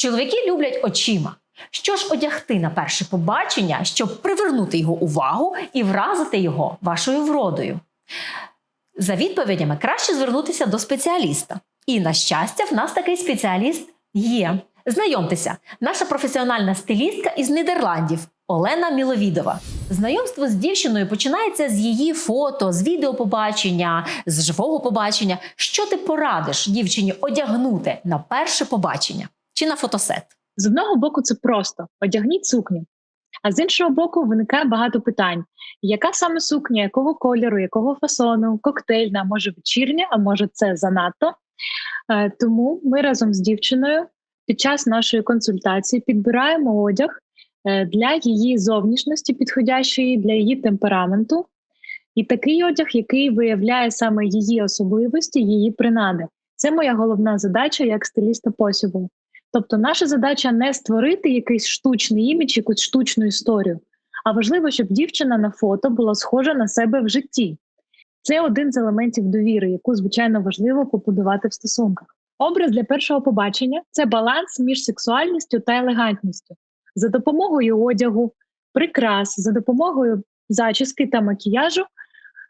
Чоловіки люблять очима. Що ж одягти на перше побачення, щоб привернути його увагу і вразити його вашою вродою? За відповідями краще звернутися до спеціаліста. І, на щастя, в нас такий спеціаліст є. Знайомтеся, наша професіональна стилістка із Нідерландів Олена Міловідова. Знайомство з дівчиною починається з її фото, з відеопобачення, з живого побачення. Що ти порадиш дівчині одягнути на перше побачення чи на фотосет? З одного боку, це просто одягніть сукню. А з іншого боку, виникає багато питань: яка саме сукня, якого кольору, якого фасону, коктейльна, може вечірня, а може це занадто. Е, Тому ми разом з дівчиною під час нашої консультації підбираємо одяг е, для її зовнішності, підходящої для її темпераменту, і такий одяг, який виявляє саме її особливості, її принади. Це моя головна задача як стиліста посібу. Тобто, наша задача не створити якийсь штучний імідж, якусь штучну історію, а важливо, щоб дівчина на фото була схожа на себе в житті. Це один з елементів довіри, яку звичайно важливо побудувати в стосунках. Образ для першого побачення це баланс між сексуальністю та елегантністю. За допомогою одягу, прикрас, за допомогою зачіски та макіяжу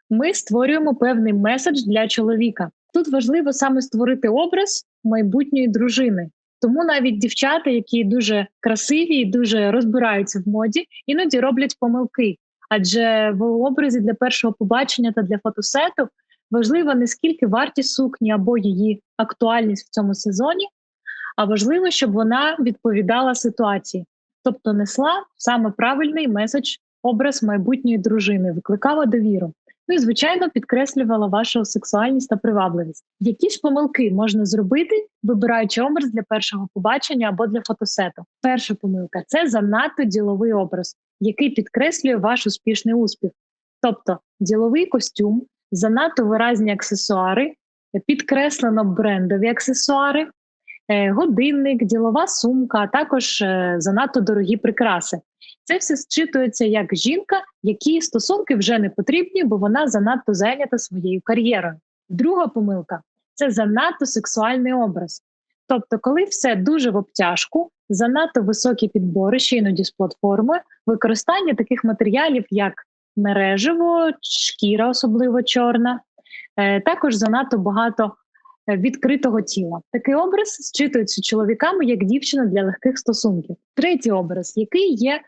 ми створюємо певний меседж для чоловіка. Тут важливо саме створити образ майбутньої дружини. Тому навіть дівчата, які дуже красиві і дуже розбираються в моді, іноді роблять помилки. Адже в образі для першого побачення та для фотосету важлива не скільки вартість сукні або її актуальність в цьому сезоні, а важливо, щоб вона відповідала ситуації, тобто несла саме правильний меседж, образ майбутньої дружини, викликала довіру. Ну і звичайно підкреслювала вашу сексуальність та привабливість. Які ж помилки можна зробити, вибираючи образ для першого побачення або для фотосету? Перша помилка це занадто діловий образ, який підкреслює ваш успішний успіх. Тобто діловий костюм, занадто виразні аксесуари, підкреслено брендові аксесуари, е, годинник, ділова сумка, а також е, занадто дорогі прикраси. Це все зчитується як жінка, якій стосунки вже не потрібні, бо вона занадто зайнята своєю кар'єрою. Друга помилка це занадто сексуальний образ. Тобто, коли все дуже в обтяжку, занадто високі підбори, ще іноді з платформи, використання таких матеріалів, як мережево, шкіра, особливо чорна, е, також занадто багато е, відкритого тіла. Такий образ зчитується чоловіками як дівчина для легких стосунків. Третій образ, який є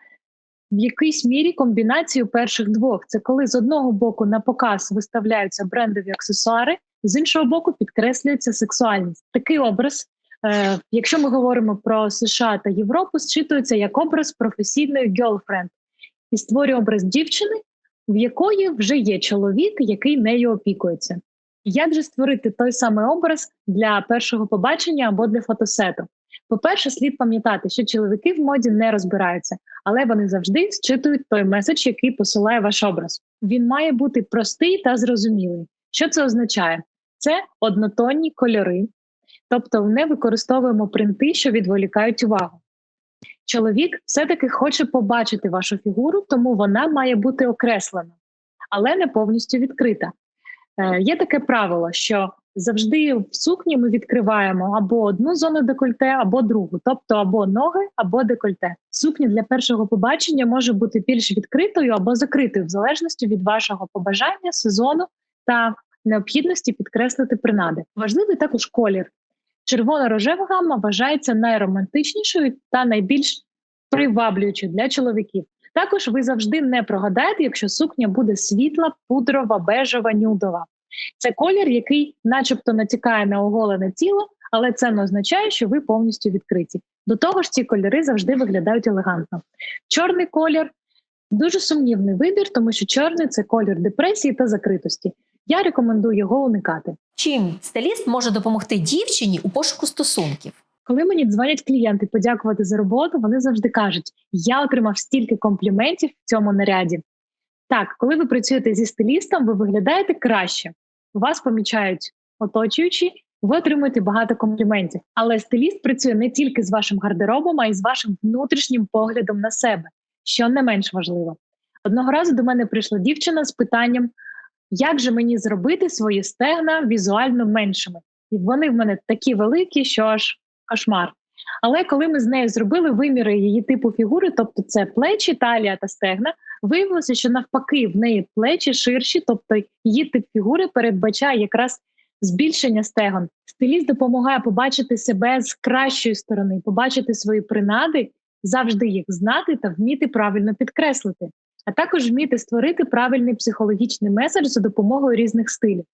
в якійсь мірі комбінацією перших двох, це коли з одного боку на показ виставляються брендові аксесуари, з іншого боку підкреслюється сексуальність. Такий образ. Е, якщо ми говоримо про США та Європу, зчитується як образ професійної girlfriend і створює образ дівчини, в якої вже є чоловік, який нею опікується. Як же створити той самий образ для першого побачення або для фотосету? По-перше, слід пам'ятати, що чоловіки в моді не розбираються, але вони завжди зчитують той меседж, який посилає ваш образ. Він має бути простий та зрозумілий. Що це означає? Це однотонні кольори, тобто не використовуємо принти, що відволікають увагу. Чоловік все-таки хоче побачити вашу фігуру, тому вона має бути окреслена, але не повністю відкрита. Е, Є таке правило, що завжди в сукні ми відкриваємо або одну зону декольте, або другу, тобто або ноги, або декольте. Сукня для першого побачення може бути більш відкритою або закритою, в залежності від вашого побажання, сезону та необхідності підкреслити принади. Важливий також колір. Червоно-рожева гамма вважається найромантичнішою та найбільш приваблюючою для чоловіків. Також ви завжди не прогадаєте, якщо сукня буде світла, пудрова, бежева, нюдова. Це колір, який, начебто, натякає на оголене тіло, але це не означає, що ви повністю відкриті. До того ж, ці кольори завжди виглядають елегантно. Чорний колір дуже сумнівний вибір, тому що чорний це колір депресії та закритості. Я рекомендую його уникати. Чим стиліст може допомогти дівчині у пошуку стосунків? Коли мені дзвонять клієнти подякувати за роботу, вони завжди кажуть: я отримав стільки компліментів в цьому наряді. Так, коли ви працюєте зі стилістом, ви виглядаєте краще, вас помічають оточуючі, ви отримуєте багато компліментів. Але стиліст працює не тільки з вашим гардеробом, а й з вашим внутрішнім поглядом на себе, що не менш важливо. Одного разу до мене прийшла дівчина з питанням, як же мені зробити свої стегна візуально меншими. І вони в мене такі великі, що аж кошмар. Але коли ми з нею зробили виміри її типу фігури, тобто це плечі, талія та стегна, виявилося, що навпаки в неї плечі ширші, тобто її тип фігури передбачає якраз збільшення стегон. Стиліст допомагає побачити себе з кращої сторони, побачити свої принади, завжди їх знати та вміти правильно підкреслити, а також вміти створити правильний психологічний меседж за допомогою різних стилів.